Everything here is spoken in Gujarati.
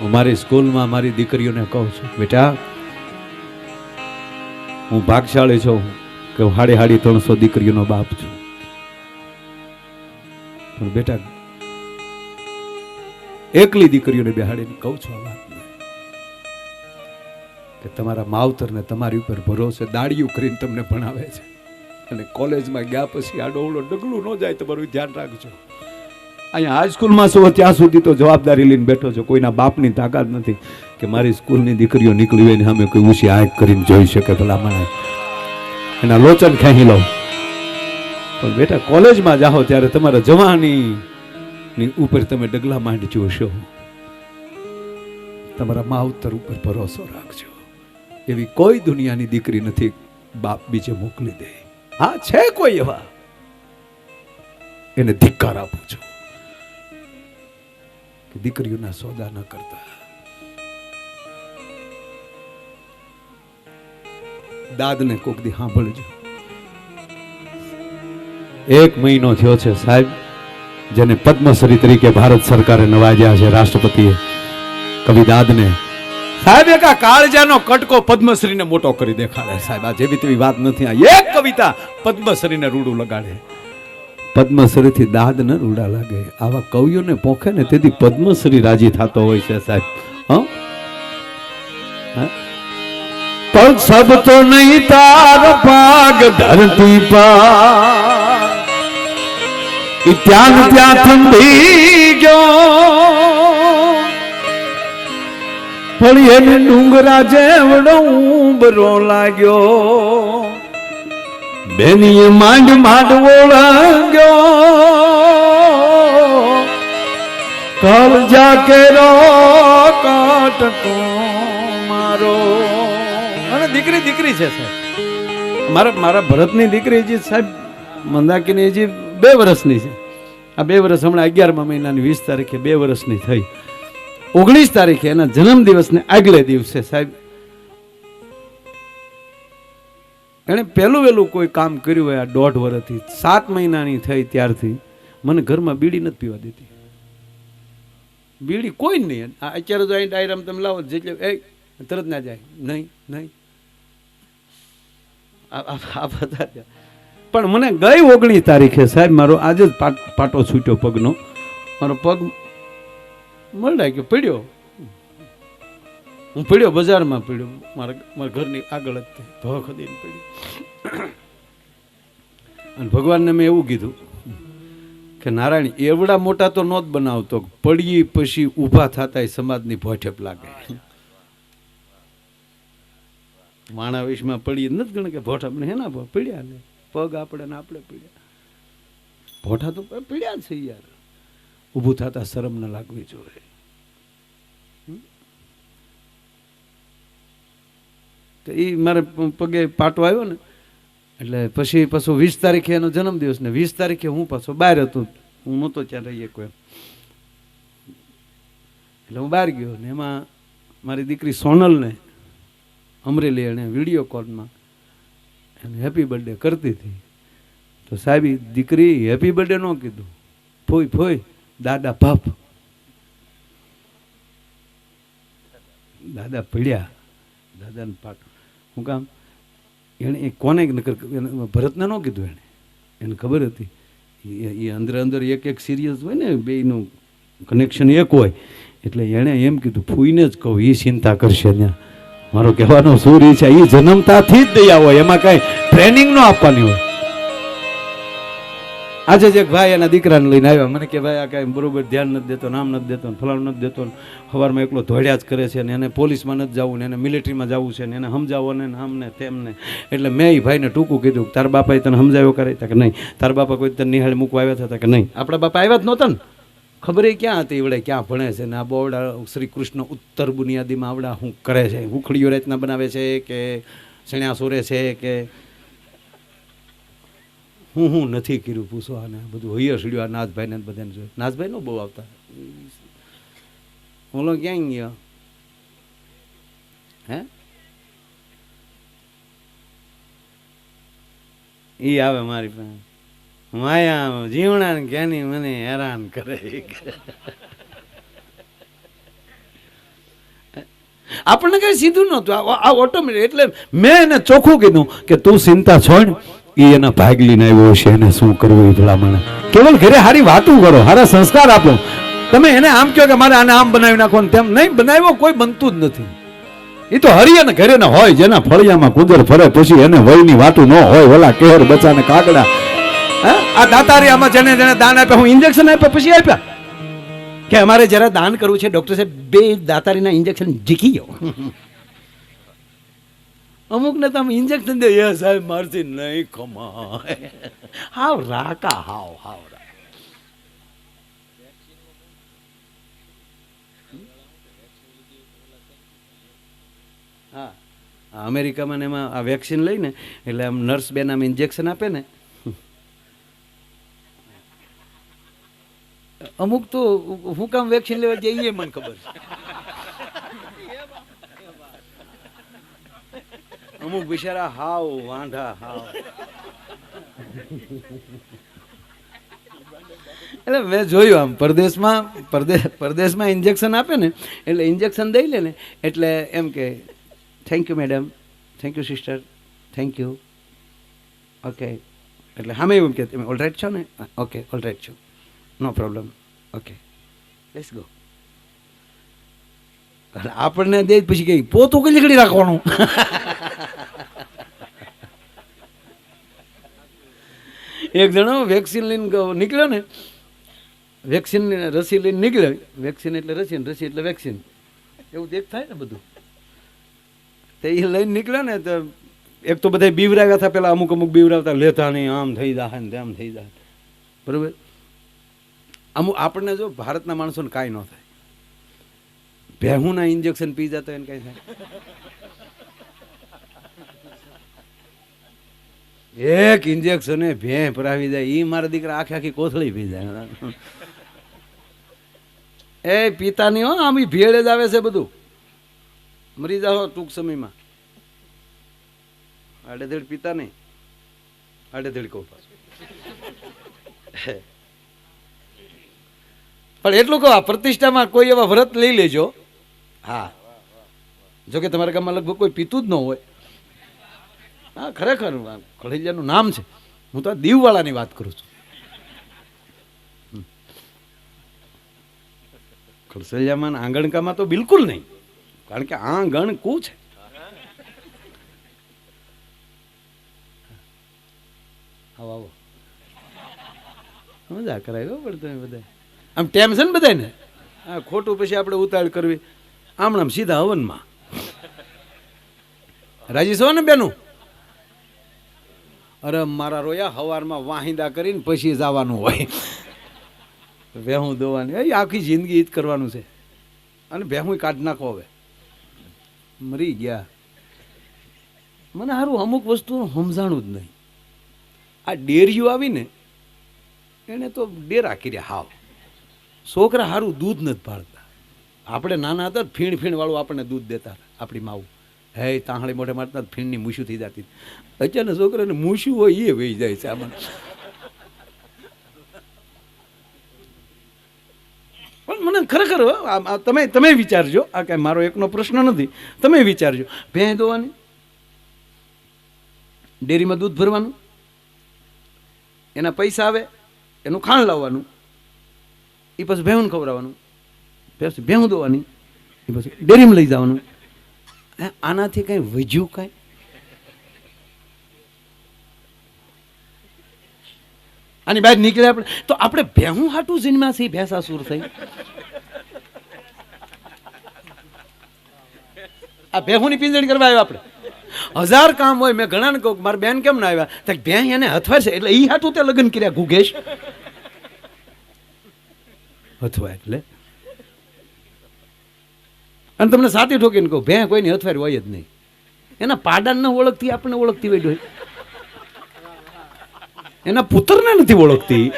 હું મારી સ્કૂલમાં મારી દીકરીઓને કહું છું, બેટા, હું ભાગશાળી છું, કે હાડી હાડી ત્રણસો દીકરીઓનો બાપ છું. પણ બેટા, એકલી દીકરીઓને બેહાડીને કહું છું કે તમારા માવતરને તમારી ઉપર ભરોસે દાડિયું કરીને તમને ભણાવે છે. અને કોલેજમાં ગયા પછી આ ડોળો ડગલું ન જાય, તમારું ધ્યાન રાખજો. અહીંયા હાઈસ્કૂલમાં છો ત્યાં સુધી તો જવાબદારી લઈને બેઠો છો. કોઈના બાપની તાકાત નથી કે મારી સ્કૂલની દીકરીઓ નીકળી હોય ને અમે કોઈ ઉછી આંખ કરીને જોઈ શકે ભલા મને એના લોચન ખેંચી લો. પણ બેટા, કોલેજમાં જાઓ ત્યારે તમારા જવાની ની ઉપર તમે ડગલા માંડ જોશો તમારા માવતર ઉપર ભરોસો રાખજો. એવી કોઈ દુનિયાની દીકરી નથી બાપ બીજે મોકલી દે. હા, છે કોઈ એવા? એને ધિક્કાર આપું છું. દીકરીઓના સોદા ન કરતા. દાદને કોક દી સાંભળજો. એક મહિનો થયો છે સાહેબ, જેને પદ્મશ્રી તરીકે ભારત સરકારે નવાજ્યા છે રાષ્ટ્રપતિએ. કવિ દાદને, સાહેબ, એક કાળજાનો કટકો પદ્મશ્રીને મોટો કરી દેખાડે. સાહેબ, આ જેવી તેવી વાત નથી. આ એક કવિતા પદ્મશ્રીને રૂડું લગાડે. પદ્મશ્રીથી દાદ ન રૂડા લાગે. આવા કવિઓને પોખે ને તેથી પદ્મશ્રી રાજી થતો હોય છે સાહેબ? પણ સબ તો નહીં તાર પાગ ધરતી પા ત્યાં ત્યાં ઠંડી ગયો. પણ એને ડુંગરા જેવડો ઉંબરો લાગ્યો. બેનીએ માંડ માંડ ઓળંગ્યો. કલ જા કેરો કાટકો મારો. અને દીકરી દીકરી છે સાહેબ. મારા મારા ભરતની દીકરી જે સાહેબ, મંદાકીની જે બે વર્ષની છે. આ બે વર્ષ હમણાં અગિયારમા મહિનાની વીસ તારીખે બે વર્ષની થઈ. ઓગણીસ તારીખે એના જન્મદિવસને આગલે દિવસે સાહેબ એણે પહેલું વહેલું કોઈ કામ કર્યું હોય આ દોઢ વર્ષથી સાત મહિનાની થઈ ત્યારથી, મને ઘરમાં બીડી નથી પીવા દેતી. બીડી કોઈ નહીં. અત્યારે તો અહીં ડાયરામ તમે લાવો, જેટલે એ, તરત ના જાય. નહીં નહીં. આ બધા પણ મને ગઈ ઓગણીસ તારીખે સાહેબ મારો આજે જ પાટો છૂટ્યો પગનો. મારો પગ મળાય કે પડ્યો. હું પીડ્યો, બજારમાં પીડ્યો. મારા મારા ઘરની આગળ જ ભવ ખદીને પીડ્યો. અને ભગવાનને મેં એવું કીધું કે, નારાયણ, એવડા મોટા તો નોત બનાવતો. પડીએ પછી ઊભા થતા સમાજની ભોઠેપ લાગે. માણા વિશમાં પડી નથી ગણ કે ભોઠ ને હેના પીડ્યા ને. પગ આપણે ને આપણે પીડ્યા. ભોઠા તો પીડ્યા છે યાર. ઊભું થતા શરમ ન લાગવી જોઈએ. તો એ મારે પગે પાટો આવ્યો ને, એટલે પછી પાછો વીસ તારીખે એનો જન્મદિવસ ને વીસ તારીખે હું પાછો બહાર હતો. હું નહોતો ત્યાં રહીએ કોઈ એટલે હું બહાર ગયો ને એમાં મારી દીકરી સોનલને અમરેલી એણે વીડિયો કોલમાં એને હેપી બર્થડે કરતી હતી. તો સાહેબ દીકરી હેપી બર્થડે ન કીધું. ફોઈ ફોઈ, દાદા ભાપ દાદા પડ્યા. દાદાને પાટ હું કામ? એણે એ કોને નકર ભરતને ન કીધું એણે. એને ખબર હતી. એ- અંદર અંદર એક એક સિરિયસ હોય ને, બેયનું કનેક્શન એક હોય. એટલે એણે એમ કીધું, ફૂઈને જ કહું એ ચિંતા કરશે ત્યાં મારો કહેવાનો સુર એ છે એ જન્મતાથી જ દયા હોય. એમાં કાંઈ ટ્રેનિંગ ન આપવાની હોય. આજે જ એક ભાઈ એના દીકરાને લઈને આવ્યા. મને કે ભાઈ આ કાંઈ બરોબર ધ્યાન નથી દેતો, નામ નથી દેતો ફલાણું નથી દેતો સવારમાં એકલો ધોળ્યા જ કરે છે ને એને પોલીસમાં નથી જવું ને એને મિલિટરીમાં જવું છે ને એને સમજાવો ને આમને તેમને એટલે મેં એ ભાઈને ટૂંકું કીધું તાર બાપાએ તને સમજાવ્યો કરે કે નહીં. તાર બાપા કોઈ તને નિહાળ મૂકવા આવ્યા હતા કે નહીં. આપણા બાપા આવ્યા જ નહોતા ને. ખબર ક્યાં હતી? એવડે ક્યાં ભણે છે ને આ બોવડા શ્રી કૃષ્ણ ઉત્તર બુનિયાદીમાં આવડા શું કરે છે? ઉખડીઓ રચના બનાવે છે કે શણ્યા સોરે છે કે હું હું નથી કર્યું, પૂછો બધું હૈયર સીડ્યું આ નાથભાઈને બધાને જોયું. નાથભાઈ નો બહુ આવતા. ઓલો ક્યાં ગયો? હે? એ આવે મારી પાસે. માયા જીવણા ને ક્યાંની મને હેરાન કરે. આપણને કઈ સીધું નહોતું. આ- આ ઓટોમેટિક એટલે મેં એને ચોખ્ખું કીધું કે તું ચિંતા છોડ. એના ભાગ લઈને આવ્યો છે એને શું કરવું એ ભલામણ કેવલ ઘરે સારી વાતું કરો સારા સંસ્કાર આપો. તમે એને આમ કહો કે મારે આને આમ બનાવી નાખો તેમ નહીં, બનાવ્યો કોઈ બનતું જ નથી. એ તો હરિ અને ઘરે હોય, જેના ફળિયામાં કુદર ફરે પછી એને વયની વાતું ન હોય ઓલા કેહર બચાને કાગડા? આ દાતારિયામાં જેને જેને દાન આપ્યા, હું ઇન્જેક્શન આપ્યા, પછી આપ્યા? કે અમારે જરા દાન કરવું છે ડોક્ટર સાહેબ, બે દાતારીના ઇન્જેક્શન જીકી જાઓ અમુક ને તમે ઇન્જેક્શન દે એ સાહેબ મારથી નહીં કમાય હાવ રાકા હાવ હાવ હા અમેરિકામાં ને એમાં આ વેક્સિન લઈને એટલે આમ નર્સ બેન આમ ઇન્જેક્શન આપે ને. અમુક તો હું કામ વેક્સિન લેવા જઈએ મને ખબર છે. અમુક બિચારા હાવ વાંઢા હાવ. એટલે મેં જોયું આમ, પરદેશમાં પરદેશ પરદેશમાં ઇન્જેક્શન આપે ને, એટલે ઇન્જેક્શન દઈ લે ને, એટલે એમ કે thank you madam thank you sister thank you okay એટલે હા, મેં એમ કે, તમે ઓલરાઈટ છો ને? ઓકે ઓલરાઈટ છો. No problem okay let's go અને આપણને દે પછી કઈ પોતું કઈ નીકળી રાખવાનું? એક જણો વેક્સિન લઈને નીકળ્યો ને. વેક્સિન રસી લઈને નીકળ્યો. વેક્સિન એટલે રસી રસી એટલે વેક્સિન. એવું એક થાય ને બધું. તો એ લઈને નીકળ્યો ને તો એક તો બધા બીવરાવ્યા હતા પેલા, અમુક અમુક બીવરાવતા લેતા નહીં, આમ થઈ જાય ને તેમ થઈ જાય બરોબર? અમુક આપણને જો ભારતના માણસોને કાંઈ ન થાય. ભેહુંના ઇન્જેક્શન પી જતો એને કઈ થાય. એક ઇન્જેક્શન ભે ભરાવી જાય એ મારા દીકરા આખી આખી કોથળી પી જાય. એ પીતા નહીં હો, આમ ભેળે જ આવે છે બધું. મરી જાઓ ટૂંક સમયમાં. આડેધડ પીતા નહીં, આડેધડ કહું પણ એટલું કહો પ્રતિષ્ઠામાં કોઈ એવા વ્રત લઈ લેજો. હા. જોકે તમારા ગામમાં લગભગ કોઈ પીતું જ ન હોય. હા, ખરેખર, આ કળિયાનું નામ છે. હું તો દીવવાળાની વાત કરું છું. ખડસલિયામાં આંગણકામાં તો બિલકુલ નહીં. કારણ કે આંગણ કુ છે? આવો આવો. મજા કરાય પણ તમે બધા આમ ટેન્શન બધાય ને હા, ખોટું પછી આપણે ઉતાળ કરવી. આમ ને આમ સીધા હવનમાં. રાજી છો ને બેનું? અરે મારા રોયા, હવારમાં વાહિંદા કરીને પછી જવાનું હોય. વેહું દોવાની. એ આખી જિંદગી ઈદ કરવાનું છે. અને ભેહું કાઢ નાખો હવે. મરી ગયા. મને સારું અમુક વસ્તુ સમજાણું જ નહીં. આ ડેરીઓ આવીને એણે તો ડેરા કર્યા હાવ. છોકરા સારું દૂધ નથી પાડતા આપણે નાના હતા ફીણ ફીણ વાળું આપણને દૂધ દેતા, આપણી માવું. હે, તાંહળી મોઢે મારતા ફીણની મૂછું થઈ જતી. અચાનક છોકરાને મૂછું હોય એ વહી જાય છે આમાં. પણ મને ખરેખર તમે તમે વિચારજો. આ કાંઈ મારો એકનો પ્રશ્ન નથી. તમે વિચારજો. ભેં દોવાની ડેરીમાં દૂધ ભરવાનું? એના પૈસા આવે, એનું ખાણ લાવવાનું? એ પછી ભેહું ખવડાવવાનું? પછી ભેહું દોવાની, એ પછી ડેરીમાં લઈ જવાનું. આનાથી કંઈ વધ્યું કાંઈ? આની બહાર નીકળે આપણે, તો આપણે ભેહું હાટું જન્મ્યા છીએ ભેંસાસુર થઈ. આ ભેહુંની પિંજણી કરવા આવ્યા આપણે. હજાર કામ હોય, મેં ઘણાને કહું મારા બેન કેમ ના આવ્યા? તો બે એને અથવા છે, એટલે એ હાટું તે લગ્ન કર્યા ગુગેશ અથવા એટલે. અને તમને સાથી ઠોકીને કહું ભેં કોઈની હથવારી હોય જ નહીં એના પાડાને ઓળખતી, આપણને ઓળખતી હોય. એના પુત્રને નથી ઓળખતી